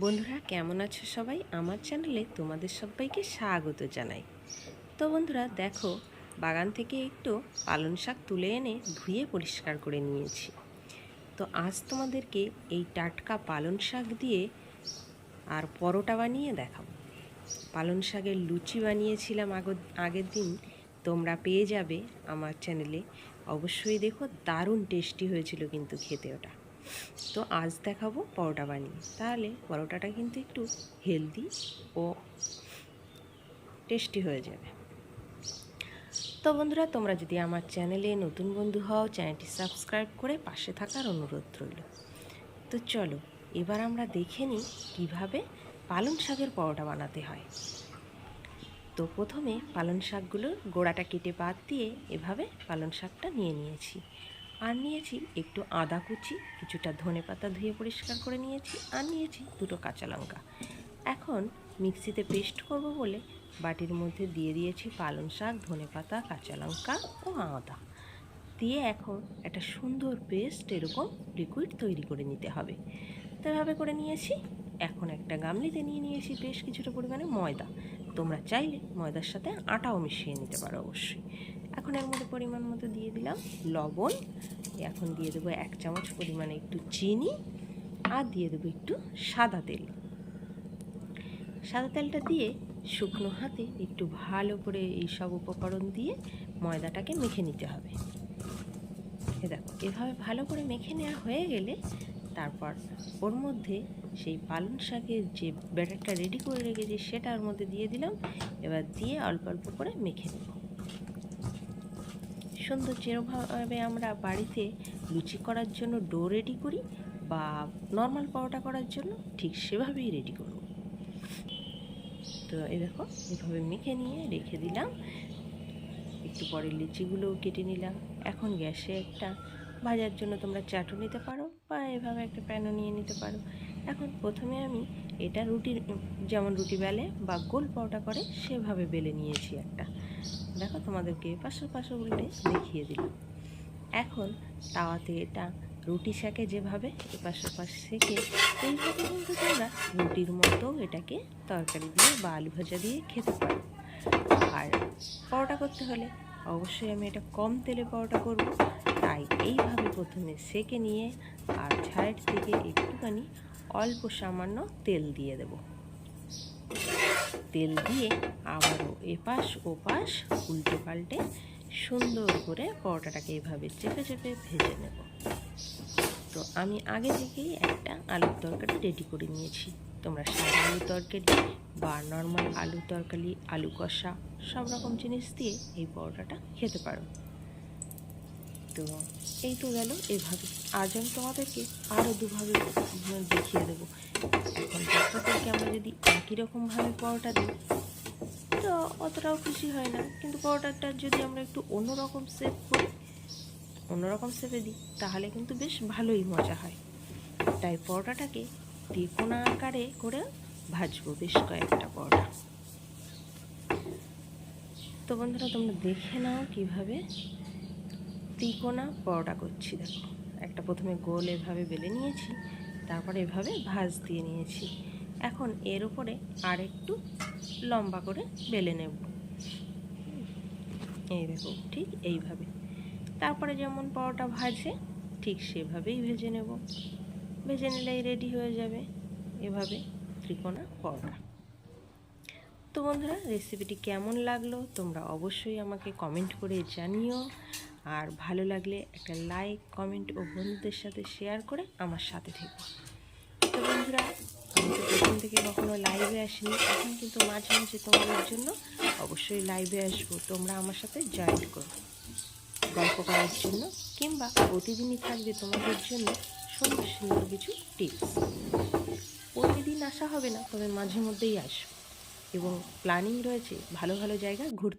বন্ধুরা, কেমন আছো সবাই? আমার চ্যানেলে তোমাদের সবাইকে স্বাগত জানাই। তো বন্ধুরা, দেখো, বাগান থেকে একটু পালং শাক তুলে এনে ধুয়ে পরিষ্কার করে নিয়েছি। তো আজ তোমাদেরকে এই টাটকা পালং শাক দিয়ে আর পরোটা বানিয়ে দেখাবো। পালং শাকের লুচি বানিয়েছিলাম আগ- আগের দিন। তোমরা পেয়ে যাবে আমার চ্যানেলে। অবশ্যই দেখো, দারুণ টেস্টি হয়েছিল কিন্তু খেতে ওটা। তো আজ দেখাবো পরোটা বানিয়ে। তাহলে পরোটাটা কিন্তু একটু হেলদি ও টেস্টি হয়ে যাবে। তো বন্ধুরা, তোমরা যদি আমার চ্যানেলে নতুন বন্ধু হও, চ্যানেলটি সাবস্ক্রাইব করে পাশে থাকার অনুরোধ রইল। তো চলো, এবার আমরা দেখে নিই কীভাবে পালং শাকের পরোটা বানাতে হয়। তো প্রথমে পালং শাকগুলোর গোড়াটা কেটে বাদ দিয়ে এভাবে পালং শাকটা নিয়ে নিয়েছি। আর নিয়েছি একটু আদা কুচি, কিছুটা ধনে পাতা ধুয়ে পরিষ্কার করে নিয়েছি আর নিয়েছি দুটো কাঁচা লঙ্কা। এখন মিক্সিতে পেস্ট করব বলে বাটির মধ্যে দিয়ে দিয়েছি পালং শাক, ধনে পাতা, কাঁচা লঙ্কা ও আদা। দিয়ে এখন একটা সুন্দর পেস্ট এরকম লিকুইড তৈরি করে নিতে হবে। তো এভাবে করে নিয়েছি। এখন একটা গামলিতে নিয়ে নিয়েছি বেশ কিছুটা পরিমাণে ময়দা। তোমরা চাইলে ময়দার সাথে আটাও মিশিয়ে নিতে পারো অবশ্যই। এখন এর মধ্যে পরিমাণ মতো দিয়ে দিলাম লবণ। এখন দিয়ে দেবো এক চামচ পরিমাণে একটু চিনি আর দিয়ে দেবো একটু সাদা তেল। সাদা তেলটা দিয়ে শুকনো হাতে একটু ভালো করে এই সব উপকরণ দিয়ে ময়দাটাকে মেখে নিতে হবে। এ দেখো, এভাবে ভালো করে মেখে নেওয়া হয়ে গেলে তারপর ওর মধ্যে সেই পালং শাকের যে ব্যাটারটা রেডি করে রেখেছি সেটা ওর মধ্যে দিয়ে দিলাম। এবার দিয়ে অল্প অল্প করে মেখে নেব। সুন্দর যেরকমভাবে আমরা বাড়িতে লুচি করার জন্য ডো রেডি করি বা নর্মাল পরোটা করার জন্য ঠিক সেভাবেই রেডি করব। তো এই দেখো, এভাবে মেখে নিয়ে রেখে দিলাম। একটু পরে লিচিগুলোও কেটে নিলাম। এখন গ্যাসে একটা ভাজার জন্য তোমরা চাটু নিতে পারো বা এভাবে একটা প্যানও নিয়ে নিতে পারো। এখন প্রথমে আমি এটা রুটির, যেমন রুটি বেলে বা গোল পরোটা করে সেভাবে বেলে নিয়েছি একটা। দেখো তোমাদেরকে পাশে পাশে উল্টে দেখিয়ে দিলাম। এখন তাওয়াতে এটা রুটি শাকে যেভাবে এপাশ ওপাশ সেকে এইভাবে কিন্তু তোমরা রুটির মতো এটাকে তরকারি দিয়ে বা আলু ভাজা দিয়ে খেতে পারো। আর পরোটা করতে হলে অবশ্যই আমি এটা কম তেলে পরোটা করব। তাই এইভাবে প্রথমে সেকে নিয়ে আর সাইড থেকে একটুখানি অল্প সামান্য তেল দিয়ে দেব। তেল দিয়ে আবারও এপাশ ওপাশ উল্টে পাল্টে সুন্দর করে পরোটাটাকে এইভাবে চেপে চেপে ভেজে নেব। তো আমি আগে থেকেই একটা আলুর তরকারি রেডি করে নিয়েছি। তোমরা সাদা আলুর তরকারি বা নর্মাল আলু তরকারি, আলু কষা, সব রকম জিনিস দিয়ে এই পরোটাটা খেতে পারো। তো এই তো গেল এভাবে। আজ আমি তোমাদেরকে আরও দুভাবে দেখিয়ে দেবো। এখন বাচ্চাদেরকে আমরা যদি একই রকমভাবে পরোটা দিই, তো অতটাও খুশি হয় না। কিন্তু পরোটাটা যদি আমরা একটু অন্যরকম সেপ করি, অন্যরকম সেপে দিই, তাহলে কিন্তু বেশ ভালোই মজা হয়। তাই পরোটাটাকে ত্রিকোণা আকারে করে ভাজবো বেশ কয়েকটা পরোটা। তো বন্ধুরা, তোমরা দেখে নাও কীভাবে ত্রিকোণা পরোটা করছি, দেখো। একটা প্রথমে গোল এভাবে বেলে নিয়েছি, তারপরে এভাবে ভাজ দিয়ে নিয়েছি। এখন এর উপরে আর একটু লম্বা করে বেলে নেব। এই দেখো, ঠিক এইভাবে। তারপরে যেমন পরোটা ভাজে, ঠিক সেভাবেই ভেজে নেব। ভেজে নিলেই রেডি হয়ে যাবে এভাবে ত্রিকোণা পরোটা। তো বন্ধুরা রেসিপিটি কেমন লাগল? তোমরা অবশ্যই আমাকে কমেন্ট করে জানিও। আর ভালো লাগলে একটা লাইক কমেন্ট ও বন্ধুদের সাথে শেয়ার করে আমার সাথে থেকো। তো বন্ধুরা, আমি তো প্রথম থেকে কখনো লাইভে আসিনি। এখন কিন্তু মাঝে মাঝে তোমাদের জন্য অবশ্যই লাইভে আসব। তোমরা আমার সাথে জয়েন করো। গল্প করার জন্য কিংবা প্রতিদিনই থাকবে তোমাদের জন্য সুন্দর সুন্দর কিছু টিপস প্রতিদিন আসা হবে না, তবে মাঝে মধ্যেই আসব। এবং প্ল্যানিং রয়েছে ভালো ভালো জায়গা ঘুরতে।